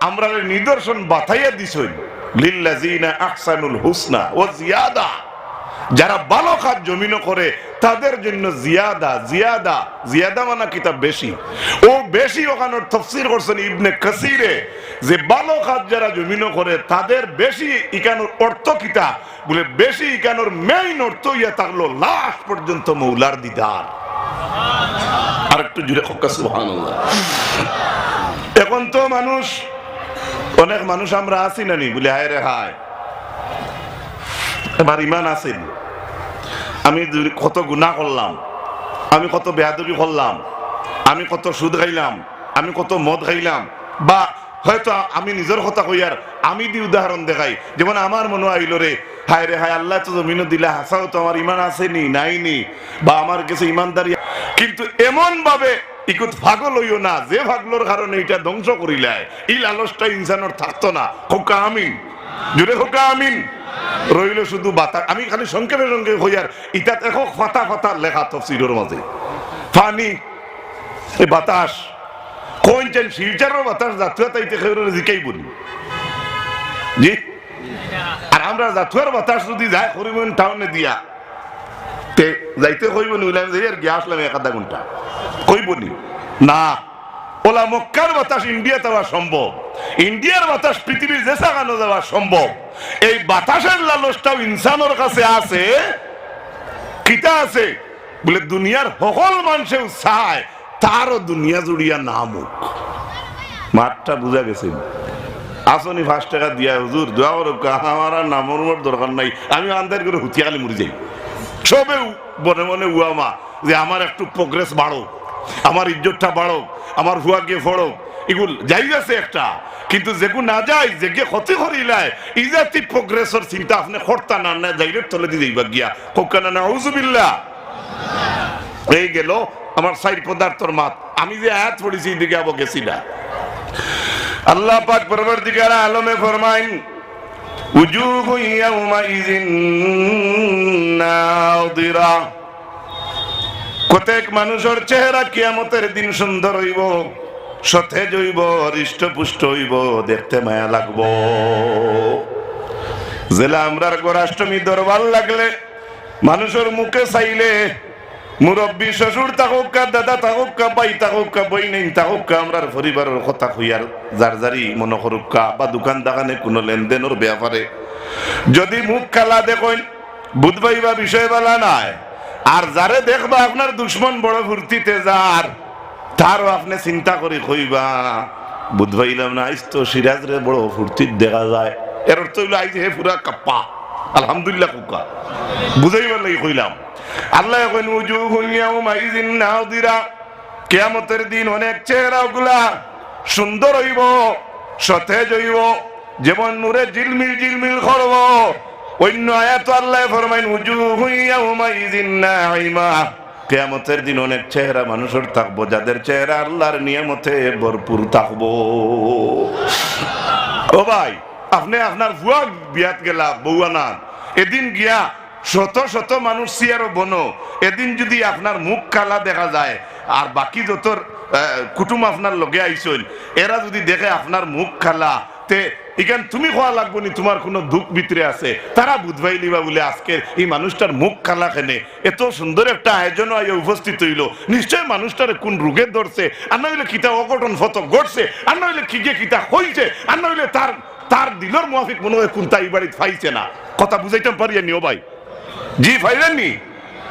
আমরা নিদর্শন বাতাইয়া দিছই লিল্লাযিনা আহসানুল হুসনা জিয়াদা। যারা ভালো কাজ জমিন করে, তাদের জন্য জিয়াদা জিয়াদা। জিয়াদা মানা কিতাব বেশি। ও বেশি ওখানে তফসির করছেন ইবনে কাসিরে। যে ভালো কাজ যারা জমিন করে, তাদের বেশি ইকানোর অর্থ কিতা বলে বেশি ইকানোর মেইন অর্থ ইয়া থাকল লাস্ট পর্যন্ত মৌলার দিদার। আর একটু জুড়ে এখন তো মানুষ অনেক মানুষ আমরা আছি না নি? বলে, হায় রে, হায়। আমার ইমান আছে। আমি কত গুণা করলাম। আমি কত বেয়াদবি করলাম। আমি কত সুদ খাইলাম। আমি কত মদ খাইলাম। বা, হয়তো আমি নিজের কথা কই আর আমি দি উদাহরণ দেখাই। যেমন আমার মনে আইল রে, হায় রে, হায়, আল্লাহ তো জমিন দিলা, হাসাও তো আমার ইমান আসেনি নাইনি বা, আমার কাছে ইমানদারি কিন্তু এমন ভাবে ইকুত ভাগল হইও না, যে ভাগলোর কারণে এটা ধ্বংস করিলায়। ই লালসটা ইনসানের থাকতো না। হোকা আমিন। জুড়ে হোকা আমিন। রইল শুধু বাতা আমি খালি সংক্ষেপে সংক্ষেপে হইয়ার ইটা দেখো ফাতা ফাতা লেখা তফসিরের মাঝে। ফানি, এই বাতাস। কোন চেন শিলচারের বাতাস, জাতীয়তাইতে খেয়ে জিকাই বলি। জি? আর আমরা জাতীয় বাতাস যদি যায় করিবেন টাউনে দিয়া। তে যাইতে কইব নি উলাম যাই আর গিয়া আসলাম এক আধা ঘণ্টা। কইব নি? ওলা মক্কার বাতাস ইন্ডিয়া দেওয়া সম্ভব। ইন্ডিয়ার বাতাস পৃথিবীর যে সাগানো দেওয়া সম্ভব। এই বাতাসের লালসটাও ইনসানের কাছে আছে। কিতা আছে? বলে দুনিয়ার সকল মানুষেও চায়, তারও দুনিয়া জুড়িয়া নামুক। মাঠটা বুঝা গেছে। আসনি পাঁচ টাকা দিয়া, হুজুর, দোয়া আমার নামর মোর দরকার নাই। আমি আন্দার করে হুতিয়ালি মরি যাই। সবে মনে মনে উয়ামা যে আমার একটু প্রোগ্রেস বাড়ো আমার ইজ্জতটা বাড়ো, আমার হুয়াকে ফড়ো। এগুল যাই আছে একটা। কিন্তু যেগু না যায়, যেগে ক্ষতি করিলায় এই জাতি প্রোগ্রেসর চিন্তা আপনি খরতা না না যাইলে তলে দিয়ে যাইবা গিয়া। কোকানা না হুজুবিল্লা এই গেল আমার সাইড পদার্থর মাত। আমি যে আয়াত পড়েছি এদিকে আবো গেছি না আল্লাহ পাক পরবর্তীকার আলমে ফরমাইন উজুহু ইয়াউমাইযিন নাযিরা প্রত্যেক মানুষের চেহারা কিয়ামতের দিন সুন্দর হইব, সতেজ হইব, হৃষ্টপুষ্ট হইব, দেখতে মায়া লাগবো। জেলা আমরার গোরাষ্টমী দরবার লাগলে, মানুষের মুখে চাইলে, মুরব্বী শ্বশুর কা, দাদা থাকুক কা বাই কা বই নেই থাকুক কা, আমরার পরিবারের কথা হইয়ার যার যারি মনে কা, বা দোকান দাগানে কোনো লেনদেনের ব্যাপারে। যদি মুখ খেলা দেখুন, বুধবাই বা বিষয় বলা নাই। আর যারে দেখবা আপনার দুশ্মন বড় ফুর্তিতে যার, তারও আপনি চিন্তা করে কইবা বুধবাইলাম না আইস তো সিরাজ রে বড় ফুর্তির দেখা যায়। এর অর্থ হইল আইস হে পুরা কাপ্পা। আলহামদুলিল্লাহ, কুকা। বুঝাইবার লাগি কইলাম, আল্লাহ কইন উজুহু ইয়াউমাইযিন নাযিরা কিয়ামতের দিন অনেক চেহারা গুলা সুন্দর হইব, সতেজ হইব, যেমন নূরে জিলমিল জিলমিল করব। অন্য আয়াত আল্লাহ ফরমাইন উজুহু ইয়াউমাইযিন নাঈমা। কেয়ামতের দিন অনেক চেহারা মানুষের থাকব, যাদের চেহারা আল্লাহর নিয়ামতে ভরপুর থাকব। ও ভাই, আপনি আপনার ভুয়া বিয়াত গেলা বউয়ানান এদিন গিয়া শত শত মানুষ সিয়ার বনো। এদিন যদি আপনার মুখ কালা দেখা যায়, আর বাকি যত কুটুম আপনার লগে আইসল এরা যদি দেখে আপনার মুখ খালা তে ইখান তুমি খোয়া লাগবো নি তোমার কোনো দুঃখ ভিতরে আছে? তারা বুধবাই লিবা বলে আজকে এই মানুষটার মুখ খালা খেনে এত সুন্দর একটা আয়োজন আইয়া উপস্থিত হইল। নিশ্চয় মানুষটার কোন রোগে ধরছে আর না হইলে কিতা অঘটন ফত ঘটছে আর না হইলে খিগে কিতা হইছে আর না হইলে তার তার দিলর মুয়াফিক মনে হয় কোনটা এই বাড়িতে ফাইছে না? কথা বুঝাইতাম পারিয়া নিও ভাই? জি ফাইলেননি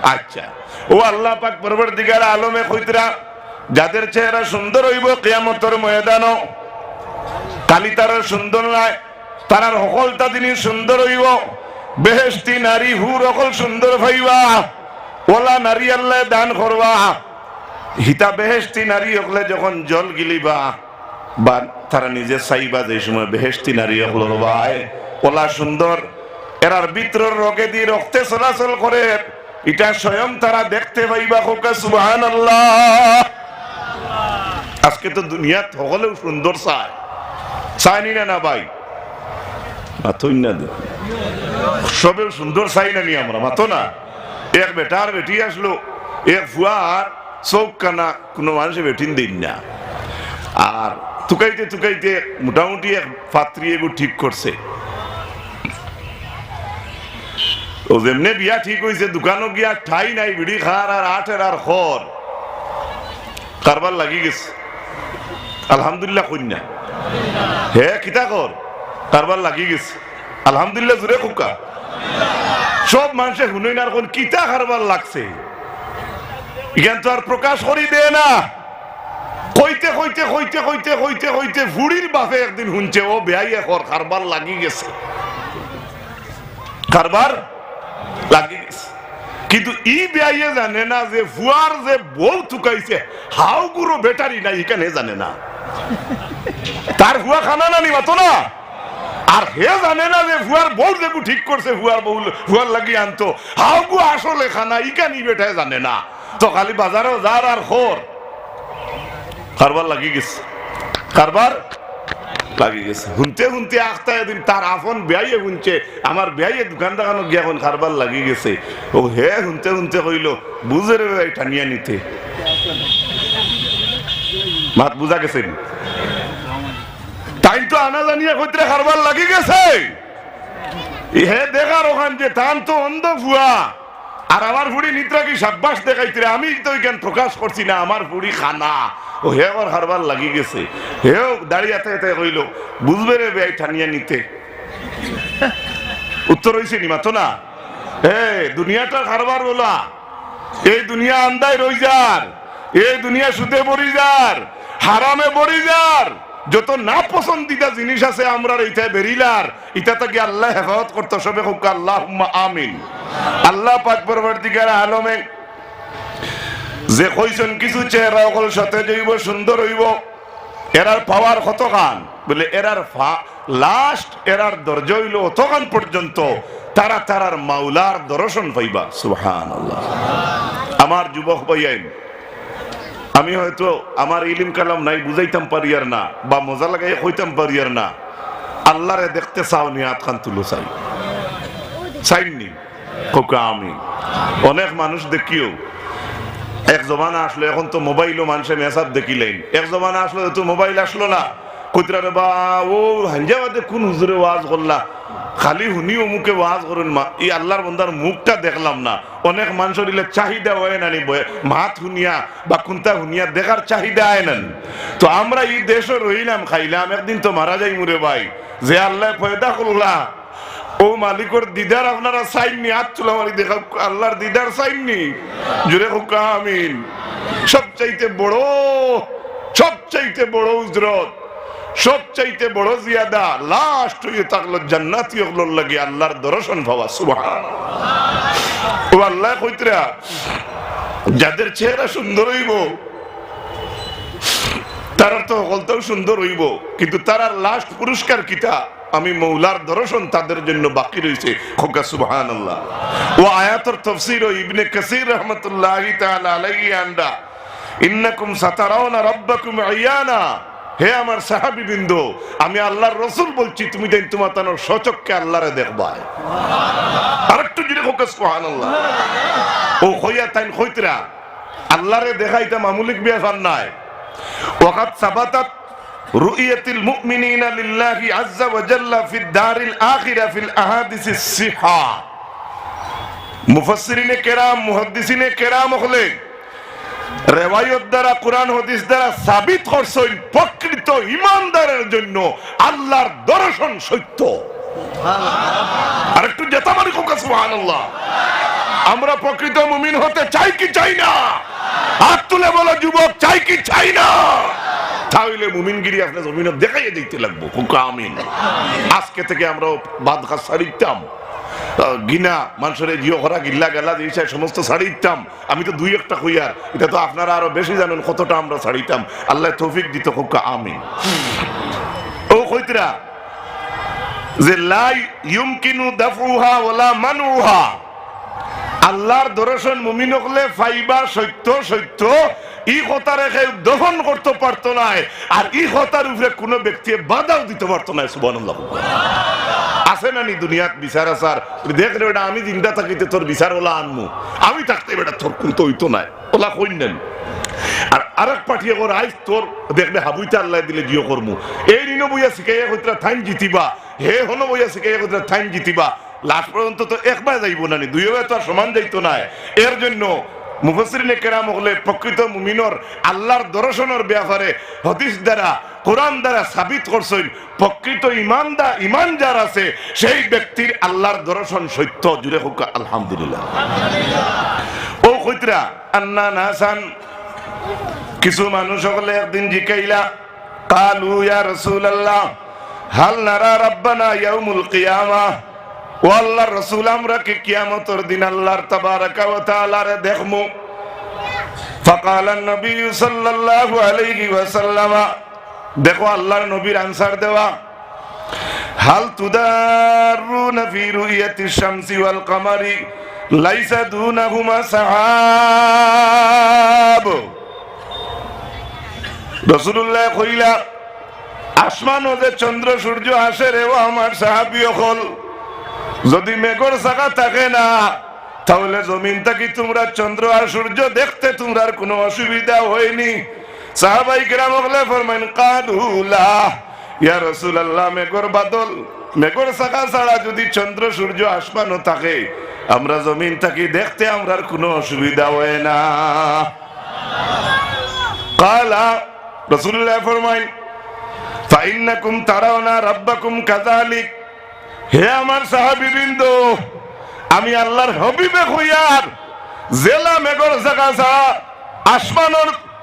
আচ্ছা। ও আল্লাহ পাক পরবর্তীকার আলমে কইতরা যাদের চেহারা সুন্দর হইব কিয়ামতের ময়দানও কালি তার সুন্দর নয় তারার সকলটা তিনি সুন্দর হইব। বেহেস্তি নারী হুর অকল সুন্দর ভাইবা, ওলা নারী আল্লাহ দান করবা। হিতা বেহেস্তি নারী হকলে যখন জল গিলিবা, বা তারা নিজে চাইবা যে সময় বেহেস্তি নারী হকল ভাই ওলা সুন্দর, এরার ভিতর রোগে দিয়ে রক্তে চলাচল করে, এটা স্বয়ং তারা দেখতে পাইবা হোকা সুবাহান আজকে তো দুনিয়াত সকলেও সুন্দর চায়। চাইনি না না ভাই? মাথই না দে। সবেও সুন্দর চাই না নি আমরা মাতো না। এক বেটার বেটি আসলো এক ফুয়ার চৌক কানা কোনো মানুষে বেটিন দিন না। আর তুকাইতে তুকাইতে মোটামুটি এক পাত্রী এগু ঠিক করছে। ও যেমনে বিয়া ঠিক হয়েছে দোকানও গিয়া ঠাই নাই বিড়ি খার আর আঠের আর খর কারবার লাগি গেছে। আলহামদুলিল্লাহ কন্যা হে কিতা কর? কারবার লাগি গেছে। আলহামদুলিল্লাহ জুড়ে খুকা। সব মানুষে শুনে না কোন কিতা কারবার লাগছে। ইখান তো আর প্রকাশ করি দে না। কইতে কইতে কইতে কইতে কইতে কইতে ফুড়ির বাপে একদিন শুনছে ও বেয়াই এখন কারবার লাগি গেছে। কারবার লাগি গেছে। কিন্তু ই বেয়াইয়ে জানে না যে ফুয়ার যে বউ থুকাইছে হাউ গুরু বেটারি নাই এখানে জানে না। তার ফুয়া খানা না নিবা তো না আর হে জানে না যে ফুয়ার বউ যেগু ঠিক করছে ফুয়ার বউ ফুয়ার লাগি আনতো। হাউ গু আসলে খানা ইকানি বেটায় জানে না। তো খালি বাজারেও যার আর খোর। কারবার লাগি গেছে। কারবার লাগি গেছে। শুনতে শুনতে আখতা এদিন তার আপন বেয়াইয়ে শুনছে আমার বেয়াইয়ে দোকান দোকানো গিয়ে এখন কারবার লাগি গেছে। ও হে শুনতে শুনতে কইল বুঝে রে টানিয়া নিতে। মাত বুঝা গেছে তাই তো আনা জানিয়ে কইতে কারবার লাগি গেছে। হে দেখার ওখান যে তান তো অন্ধ ফুয়া আর আমার ফুড়ি নিত্রা কি সাব্বাস দেখাইতে আমি তো এখান প্রকাশ করছি না আমার ফুড়ি খানা। ও হে ওর হারবার লাগি গেছে। হেও দাঁড়িয়ে এতে কইল বুঝবে রে ভাই ঠানিয়া নিতে। উত্তর হয়েছে নি মাতো না হে দুনিয়াটা কারবার বলা। এই দুনিয়া আন্দায় রই যার এই দুনিয়া সুদে বড়ি যার, হারামে বড়ি যার। যত না পছন্দিদা জিনিস আছে আমরা এইটা বেরিলার। ইটা থেকে আল্লাহ হেফাজত করতে, সবে হোক আল্লাহ আমিন। আল্লাহ পাক পরবর্তীকার আলমে যে কইছেন, কিছু চেহারা অকল সাথে যাইব সুন্দর হইব। এরার পাওয়ার কত গান বলে, এরার লাস্ট এরার দরজ হইল অতগান পর্যন্ত, তারা তারার মাওলার দর্শন পাইবা। সুহান আমার যুবক ভাইয়াইন আমি হয়তো আমার ইলিম কালাম নাই, বুঝাইতাম পারি আর না, বা মজা লাগাই হইতাম পারি আর না। আল্লাহরে দেখতে চাও নি হাত খান তুলো চাই। চাইনি কোকা আমি অনেক মানুষ দেখিও, এক জমানা আসলো, এখন তো মোবাইলও মানুষের মেসাব দেখিলেন। এক জমানা আসলো, তো মোবাইল আসলো না। কইতরা বা, ও হাঞ্জাবাদে কোন হুজুরে ওয়াজ করলা? খালি শুনি অমুকে ওয়াজ করুন মা। এই আল্লাহর বন্দার মুখটা দেখলাম না। অনেক মানুষের ইলে চাহিদা হয় না নিব মাত শুনিয়া বা কোনটা শুনিয়া দেখার চাহিদা আয় না তো আমরা এই দেশে রইলাম খাইলাম। একদিন তো মারা যাই মুরে ভাই। যে আল্লাহ পয়দা করলা। ও মালিকর দিদার আপনারা চাইননি হাত চুলা মারি দেখা, আল্লাহর দিদার চাইননি জুড়ে হোক, আমিন। সবচাইতে বড় সবচাইতে বড় উজরত। সবচাইতে বড় জিয়াদা লাস্ট হয়ে থাকল জান্নাতি, ওগুলোর লাগে আল্লাহর দর্শন ভাবা সুবহান ও আল্লাহ কইতরা, যাদের চেহারা সুন্দর হইব তারা তো সুন্দর হইব, কিন্তু তারা লাস্ট পুরস্কার কিতা আমি মৌলার দর্শন তাদের জন্য বাকি রয়েছে খোকা সুবহান আল্লাহ ও আয়াতর তফসির ও ইবনে কাসির রহমতুল্লাহি তাআলা আলাইহি আন্ডা ইন্নাকুম সাতারাউনা রাব্বাকুম আয়ানা হে আমার সাহাবিবৃন্দ, আমি আল্লাহর রসুল বলছি, তুমি দেন তোমার তানোর সচককে আল্লাহরে দেখবা। আর একটু জুড়ে ফোকাস কোহান আল্লাহ ও হইয়া তাইন হইতরা, আল্লাহরে দেখাইতে মামুলিক বিয়াফার নাই। ওকাত সাবাতাত রুইয়াতিল মুমিনিনা লিল্লাহি আজ্জা ওয়া জাল্লা ফিদ দারিল আখিরা ফিল আহাদিস সিহা। মুফাসসিরিনে কেরাম, মুহাদ্দিসিনে কেরাম হলেন রেওয়ায়ত দ্বারা কোরআন হাদিস দ্বারা সাবিত প্রকৃত ইমানদারের জন্য আল্লাহর দর্শন সত্য। আর একটু আমরা প্রকৃত মুমিন হতে চাই কি চাই না? হাত তুলে বলো যুবক চাই কি চাই না? তাহলে মুমিনগিরি আপনার জমিন দেখাইয়ে দিতে লাগবো হুকা আমিন আজকে থেকে আমরা বাদ আহ, গিনা, মানুষের জিও খরা গিল্লা গেলা এই সমস্ত ছাড়িতাম। আমি তো দুই একটা হইয়ার। এটা তো আপনারা আরও বেশি জানেন কতটা আমরা ছাড়িতাম। আল্লাহ তৌফিক দিত হুকা, আমিন। ও কইতরা যে লাই ইউমকিনু দাফুহা ওয়ালা মানুহা। আল্লাহর দর্শন মুমিন হলে ফাইবা, সত্য সত্য, ই কথা রেখে দহন করতে পারতো না আর ই কথার উপরে কোনো ব্যক্তি বাধাও দিতে পারতো না সুবহানাল্লাহ। আছে না নি দুনিয়াত বিচার আসার দেখ রে বেটা, আমি জিন্দা থাকিতে তোর বিচার ওলা আনমু। আমি থাকতে বেটা তোর কোন তো হইতো নাই। ওলা কইন নেন আর আরেক পাঠিয়ে কর আইস তোর দেখবে হাবুইতে আল্লাহ দিলে জিও করমু এই ঋণ বইয়া শিখাইয়া কইতরা থাইন জিতিবা। হে হন বইয়া শিখাইয়া কইতরা থাইন জিতিবা। লাস্ট পর্যন্ত তো একবার যাইব না নি। দুইবার তো আর সমান যাইতো না এর জন্য মুফসরিনে কেরাম হলে প্রকৃত মুমিনর আল্লাহর দর্শনের ব্যাপারে হদিস দ্বারা কোরআন দ্বারা সাবিত করছেন প্রকৃত ইমানদা ইমান যার আছে সেই ব্যক্তির আল্লাহর দর্শন সত্য জুড়ে হোক আলহামদুলিল্লাহ ও কইতরা আন্না নাসান কিছু মানুষ হলে একদিন জিকাইলা কালু ইয়া রাসূলুল্লাহ হাল নারা রাব্বানা ইয়াউমুল কিয়ামা ও আল্লাহর রাসূল আমরা কি কিয়ামতের দিন আল্লাহর তাবারাকা ওয়া তাআলার দেখমু فقال النبي صلى الله عليه وسلم দেখো আল্লাহর নবীর আনসার দেওয়া। হাল তুদারুনা ফি রুইয়াতি শামসি ওয়াল কামারি, লাইসা দুনাহুমা সাহাব। রসুল্লাহ কইলা, আসমান যে চন্দ্র সূর্য আসে রে ও আমার সাহাবি হল যদি মেঘর চাকা থাকে না, তাহলে জমিন থাকি তোমরা চন্দ্র আর সূর্য দেখতে তোমরা কোনো অসুবিধা হয়নি? সাহাবাই কেরাম হলে ফরমাইন কাদুলা ইয়া রসুলাল্লাহ মেঘর বাদল মেঘর চাকা ছাড়া যদি চন্দ্র, সূর্য, আসমানও থাকে, আমরা জমিন থাকি দেখতে আমরা আর কোনো অসুবিধা হয় না। কালা রসুল্লাহ ফরমাইন ফাইন্নাকুম তারাওনা রাব্বাকুম কাযালিক। হে আমার সাহাবীবৃন্দ, আমি আল্লাহর হবিবে হইয়ার, জেলা মেঘর জায়গা ছাড়া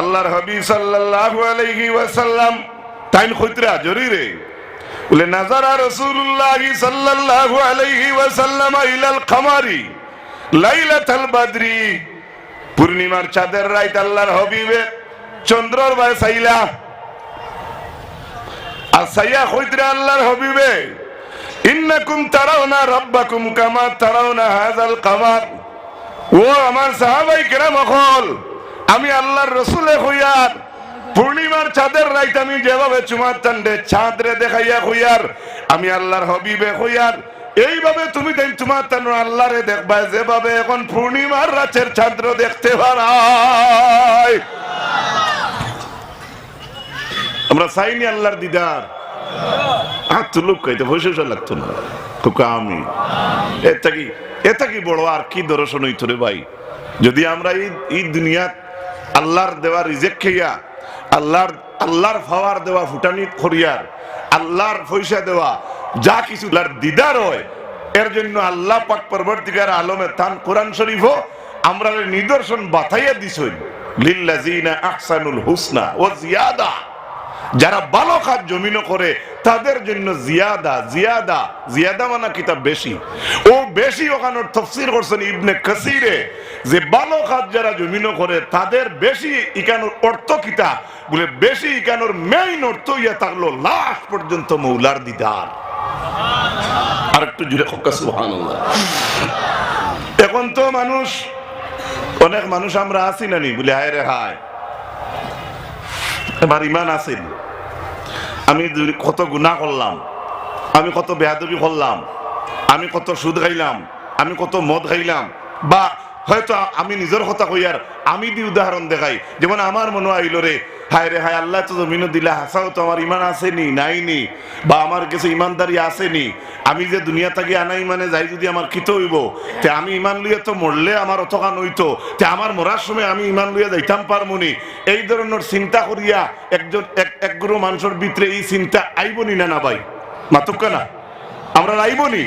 আল্লাহর হাবিব সাল্লাল্লাহু আলাইহি ওয়াসাল্লাম তাইন খুতরা জরিরে। বলে, নাজারা রাসূলুল্লাহি সাল্লাল্লাহু আলাইহি ওয়াসাল্লাম ইলাল কামারি লাইলাতুল বদরি। পূর্ণিমার চাঁদের রাত আল্লাহর হাবিবে চন্দ্রর বাই সাইলা। আর সাইয়া খুতরা আল্লাহর হাবিবে, ইন্নাকুম তারাউনা রাব্বাকুম কামা তারাউনা হাযাল কামার। ও আমার সাহাবাই কেরাম হল আমি আল্লাহর রসুলে হইয়ার। পূর্ণিমার চাঁদের রাইত আমি যেভাবে চুমার চান্ডে চাঁদ রে দেখাইয়া হইয়ার, আমি আল্লাহর হবিবে হইয়ার। এইভাবে তুমি তোমার তান আল্লাহরে দেখবা, যেভাবে এখন পূর্ণিমার রাতের চাঁদ্র দেখতে পারাই। আমরা চাইনি আল্লাহর দিদার। হাত তুলুক কইতে বসে লাগতো না। কুকা আমি। এটা কি এটা কি বড়, আর কি দর্শন হইতো রে ভাই। যদি আমরা এই দুনিয়াত আল্লাহর দেওয়া রিজেক্ট খেয়া, আল্লাহর আল্লাহর ফাওয়ার দেওয়া ফুটানি খরিয়ার, আল্লাহর পয়সা দেওয়া, যা কিছু দিদার হয়, এর জন্য আল্লাহ পাক পরবর্তীকার আলমে তান কোরআন শরীফ আমরা নিদর্শন বাতাইয়া দিছই। লিল্লাজিনা আহসানুল হুসনা ও জিয়াদা। যারা ভালো কাজ জমিন করে, তাদের জন্য জিয়াদা জিয়াদা জিয়াদা মানা কিতাব বেশি। ও বেশি ওখানে তফসির করছেন ইবনে কাসিরে, যে ভালো কাজ যারা জমিন করে, তাদের বেশি ইকানোর অর্থ কিতা বলে বেশি ইকানোর মেইন অর্থ ইয়া থাকল লাস্ট পর্যন্ত মৌলার দিদার। আর একটু জুড়ে এখন তো মানুষ, অনেক মানুষ আমরা আছি নানি, বলে হায় রে হায়। আমার ইমান আছে। আমি কত গুণা করলাম। আমি কত বেহাদবি করলাম। আমি কত সুদ খাইলাম। আমি কত মদ খাইলাম। বা হয়তো আমি নিজের কথা কই আর আমি দি উদাহরণ দেখাই। যেমন আমার মনে আইলো রে, হায় রে, হায়, আল্লাহ তো জমিনও দিলা, হাসাও তো আমার ইমান আসেনি নাইনি বা আমার কাছে ইমানদারি আসেনি আমি যে দুনিয়া থেকে আনা ইমানে যাই যদি আমার কিত হইব, তে আমি ইমান লইয়া তো মরলে আমার অতখান হইতো, তে আমার মরার সময় আমি ইমান লইয়া যাইতাম পারমনি এই ধরনের চিন্তা করিয়া একজন, এক এক গুরু মানুষের ভিতরে এই চিন্তা আইবনি না না ভাই? মাতুকা না? আমরা আইবনি?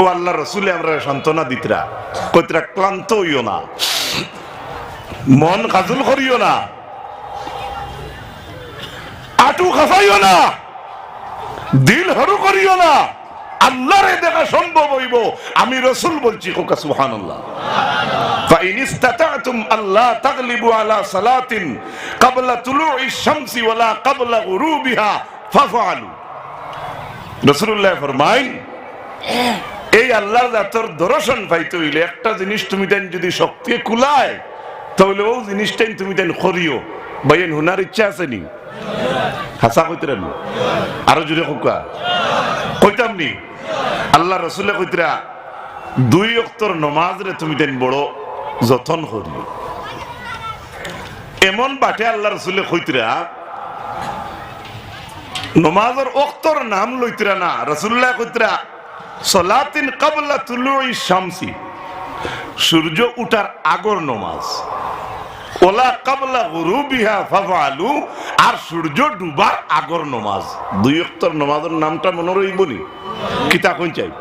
ও আল্লাহ রসুলে আমরা সান্ত্বনা দিতরা কইতরা ক্লান্ত হইও না মন কাজুল করিও না আটু খাফাইও না দিল হরু করিও না আল্লাহরে দেখা সম্ভব হইব আমি রসুল বলছি কোকা সুহান আল্লাহ فإن استطعتم ألا تغلبوا على صلاة قبل طلوع الشمس ولا قبل غروبها فافعلوا রসুল্লাহ ফরমাইন এই আল্লাহ জাতর দর্শন পাইতে হইলে একটা জিনিস তুমি দেন যদি শক্তি কুলায়, তাহলে ও জিনিসটাই তুমি দেন করিও ভাইয়েন হুনার ইচ্ছা আছে নি? হাসা কইতরেন আরও জুড়ে কোকা কইতাম নি? আল্লাহ রসুল্লাহ কইতরা, দুই অক্তর নমাজ রে তুমি দেন বড় যতন করিও এমন বাটে আল্লাহ রসুল্লাহ কইতরা, নমাজের অক্তর নাম লইতরা না রসুল্লাহ কইতরা সলাতিন কাবলা তুলুই শামসি। সূর্য উঠার আগর নমাজ। ওলা কাবলা গুরুবিহা ফাফালু আর সূর্য ডুবার আগর নমাজ। দুই অক্তর নমাজের নামটা মনে রইব নি? কিতা কই চাই।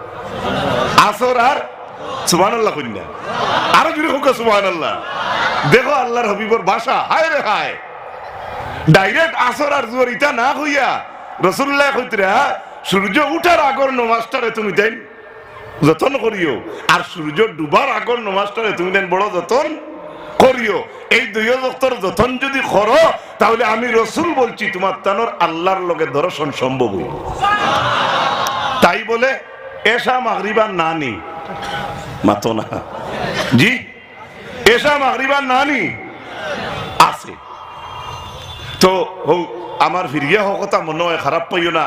আসর আর সুবহানাল্লাহ কইনা আরও জুড়ে হোক সুবহানাল্লাহ। দেখো আল্লাহর হবিবর ভাষা। হায় রে হায়। ডাইরেক্ট আসর আর জোর ইটা না হইয়া রসুল্লাহ কইতরা সূর্য উঠার আগর নমাজটারে তুমি দেন যতন করিও। আর সূর্য ডুবার আগর নমাজটারে তুমি দেন বড় যতন করিও। এই দুই দপ্তর যতন যদি করো, তাহলে আমি রসুল বলছি, তোমার তানোর আল্লাহর লগে দর্শন সম্ভব হইব তাই বলে এসা মাগরিবার নানি। মাতো না। জি? এসা মাগরিবার নানি। আছে। তো আমার ফিরিয়া হোক কথা মনে হয় খারাপ পাইও না।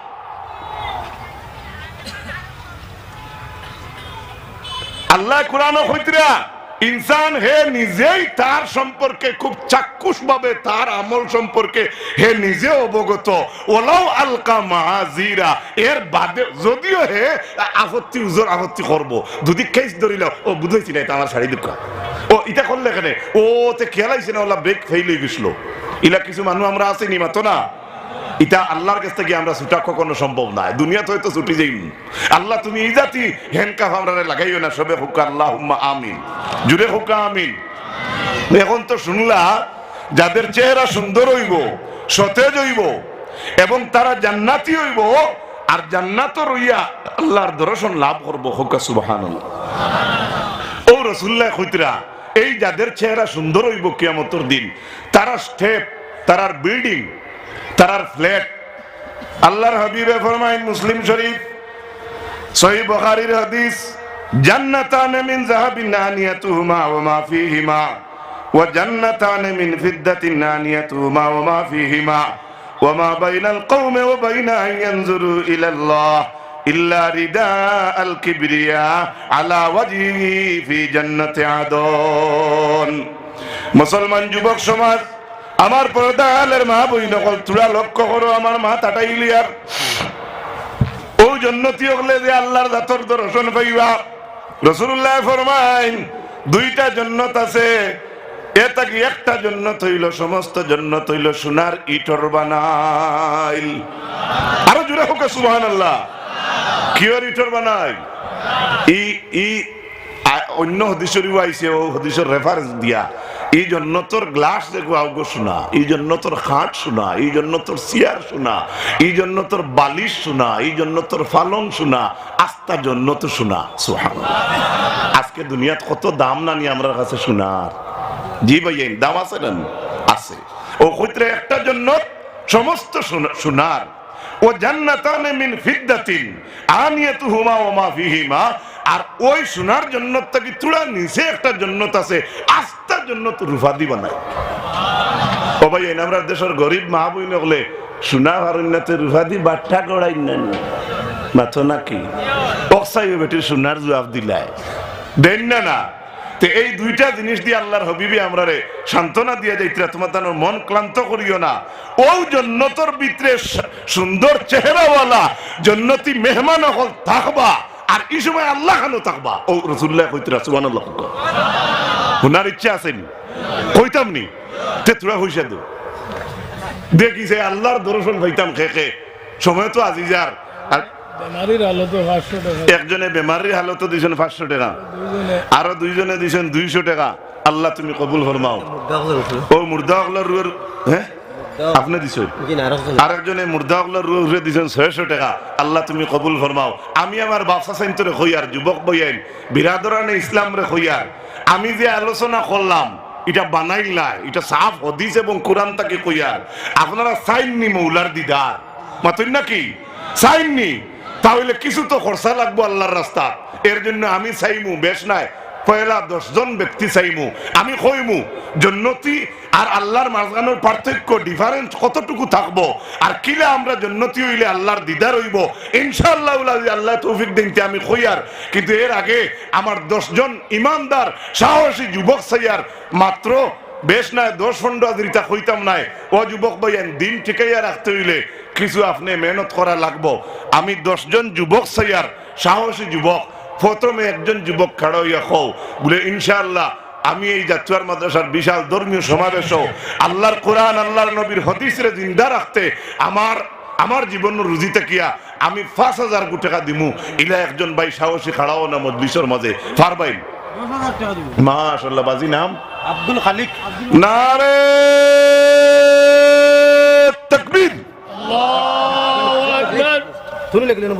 আল্লাহ কোরআন হইতরা, ইনসান হে নিজেই তার সম্পর্কে খুব চাক্ষুষ ভাবে তার আমল সম্পর্কে হে নিজে অবগত। ওলাও আলকা মাহাজিরা, এর বাদে যদিও হে, আপত্তি উজোর আপত্তি করব। দুদিক কেস ধরিল, ও বুঝাইছি না, এটা আমার শাড়ি দুঃখ ও, এটা করলে এখানে ও, তে খেলাইছে না, ওলা ব্রেক ফেল হয়ে গেছিল। ইলা কিছু মানুষ আমরা আসেনি মাতো না। এটা আল্লাহর কাছ থেকে আমরা ছুটা কখনো সম্ভব না। দুনিয়াতে হয়তো ছুটি যাই। আল্লাহ, তুমি এই জাতি হ্যান্ডকাফ আমরা লাগাইও না, সবে হুকা আল্লাহ আমিন। জুড়ে হুকা আমিন। এখন তো শুনলা, যাদের চেহারা সুন্দর হইব, সতেজ হইব, এবং তারা জান্নাতি হইব, আর জান্নাত রইয়া আল্লাহর দর্শন লাভ করব, হুকা সুবাহান ও রসুল্লাহ খুতরা, এই যাদের চেহারা সুন্দর হইব কিয়ামতর দিন, তারা স্টেপ, তারার বিল্ডিং তারার ফ্ল্যাট। আল্লাহর হাবিবে ফরমাইন মুসলিম শরীফ, সহি বুখারীর হাদিস, জান্নাতান মিন যাহাবিন আনিয়াতুহুমা ওয়া মা ফীহিমা, ওয়া জান্নাতান মিন ফিদ্দাতিন আনিয়াতুহুমা ওয়া মা ফীহিমা, ওয়া মা বাইনাল কওমি ওয়া বাইনা আন ইয়ানজুরু ইলাল্লাহ ইল্লা রিদাআল কিবরিয়া আলা ওয়াজহিহি ফি জান্নাতি আদন। মুসলমান যুবক সমাজ আমার পর্দালের মা বই নকল তুরা লক্ষ্য করো, আমার মা তাটাইলিয়ার ও জন্নতি হলে যে আল্লাহর জাতর দর্শন পাইবা। রসুল্লাহ ফরমাইন, দুইটা জন্নত আছে। এটা কি একটা জন্নত হইল, সমস্ত জন্নত হইল সোনার ইটর বানাইল। আরও জুড়ে হোক সুবহান আল্লাহ কিয়র ইটর বানাই ই ই অন্য হদিসরিও আইছে ও হদিসের রেফারেন্স দিয়া। এই জন্য তোর গ্লাস দেখো শোনা এই জন্য তোর খাট শোনা এই জন্য তোর চেয়ার শোনা এই জন্য তোর বালিশ শোনা এই জন্য তোর ফালং শোনা আস্তা জন্য তো শোনা সুহান আজকে দুনিয়াত কত দাম না নিয়ে আমরা কাছে শোনার। জি ভাই দাম আছে না আছে। ও ক্ষেত্রে একটা জন্য সমস্ত শোনা- শোনার। ও জান্নাতানে মিন ফিদ্দাতিন, আনিয়াতুহুমা ওয়া মা ফিহিমা আর ওই সোনার জন্নত থেকে চূড়া নিচে একটা জন্নত আছে। আস্তার জন্নত রুফাদি বানায় ও ভাই এনে আমরা দেশের গরিব মা বই নকলে সোনা হারুন্নাতে রুফাদি বাট্টা গড়াই না মাথো নাকি? অক্সাই বেটির সোনার জবাব দিলাই। দেন না না। এই দুইটা জিনিস দিয়ে আল্লাহর হবিবি আমরা রে সান্ত্বনা দিয়ে যাইতরা, তোমার তার মন ক্লান্ত করিও না। ও জন্নতর ভিতরে সুন্দর চেহারাওয়ালা জন্নতি মেহমান হল থাকবা। আর এই সময় আল্লাহ খানো থাকবা? ও রসুল্লাহ কইতরা সুবহানাল্লাহ। হুনার ইচ্ছা আছেনি কইতাম নি? তে তোরা হইসা দো দেখিছে আল্লাহর দর্শন হইতাম খে খে সময় তো আজিজার আর বেমারির আলো তো পাঁচশো টাকা। একজনে বেমারির হালত দিয়েছেন পাঁচশো টাকা। দুইজনে আরও দুইজনে দিয়েছেন দুইশো টাকা। আল্লাহ তুমি কবুল ফরমাও। ও মুর্দা হ্যাঁ? আপনি দিছো আরেকজনে। মুর্দা হকলার রুয়ে দিয়েছেন ছয়শো টাকা। আল্লাহ তুমি কবুল ফরমাও। আমি আমার বাপসা সাইন্তরে হইয়ার যুবক বইয়াইন বিরাদরানে ইসলাম রে হইয়ার আমি যে আলোচনা করলাম এটা বানাইলা এটা সাফ হদিস এবং কোরআন তাকে কইয়ার আপনারা চাইননি মৌলার দিদার মাতুন নাকি? চাইননি। তাহলে কিছু তো খরচা লাগবো আল্লাহর রাস্তা এর জন্য আমি চাইমু বেশ নাই। পয়লা দশজন ব্যক্তি চাইমু, আমি কইমু জন্নতি আর আল্লাহর মাঝখানোর পার্থক্য ডিফারেন্স কতটুকু থাকব? আর কিলে আমরা জন্নতি হইলে আল্লাহর দিদার হইব? ইনশাআল্লাহ আল্লাহ তৌফিক দিনতে আমি কইয়ার কিন্তু এর আগে আমার দশজন ইমানদার, সাহসী যুবক চাইয়ার মাত্র বেশ নয় দশ পনেরো হাজারিতা হইতাম নাই। ও যুবক বইয়েন দিন ঠিকাইয়া রাখতে হইলে কিছু আপনি মেহনত করা লাগবো। আমি দশজন যুবক চাইয়ার সাহসী যুবক। প্রথমে একজন যুবক খাড়া হইয়া খো বলে ইনশাআল্লাহ আমি এই জাতীয় মাদ্রাসার বিশাল ধর্মীয় সমাবেশ আল্লাহর কোরআন আল্লাহর নবীর হদিসরে জিন্দা রাখতে আমার আমার জীবন রুজি কিয়া আমি পাঁচ হাজার কোটি টাকা দিমু। ইলা একজন ভাই সাহসী খাড়াও না মজলিসের মাঝে। ফার ভাই। মাশাল্লাহ বাজি নাম? আব্দুল খালিক। নারে তকবীর। আল্লাহু আকবার। শুনি লাগলেন